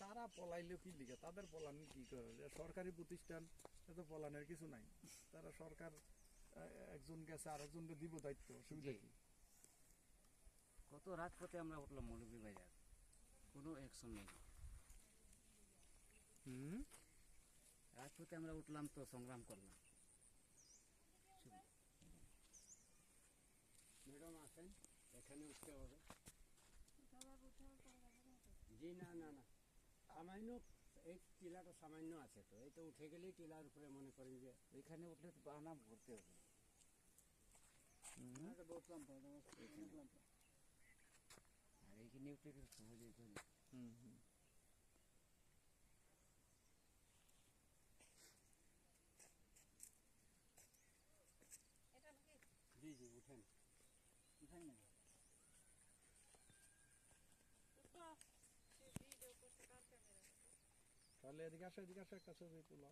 তারা পলাইলো কি লিখে তাদের পলান কি করে? সরকারি প্রতিষ্ঠান এত পলানের কিছু নাই। তারা সরকার একজন গেছে আর একজনকে দিব দায়িত্ব অসুবিধা জি। কি? কত রাজপথে আমরা উঠলাম মৌলভী বাজার কোনো অ্যাকশন নেই। হুম? রাজপথে আমরা উঠলাম তো সংগ্রাম করলাম। ম্যাডাম আসেন এখানে উঠতে হবে। জি না না না। সামান্য এই টিলাটা সামান্য আছে তো এই তো উঠে গেলেই টিলার উপরে মনে করেন যে এখানে উঠলে তো বানা ভরতে হবে। আর এইখানে উঠলে কিন্তু সহজেই চলে। হুম হুম। জি জি উঠেন। তাহলে এদিকে আসো এদিকে আসো একটা ছবি তুলো।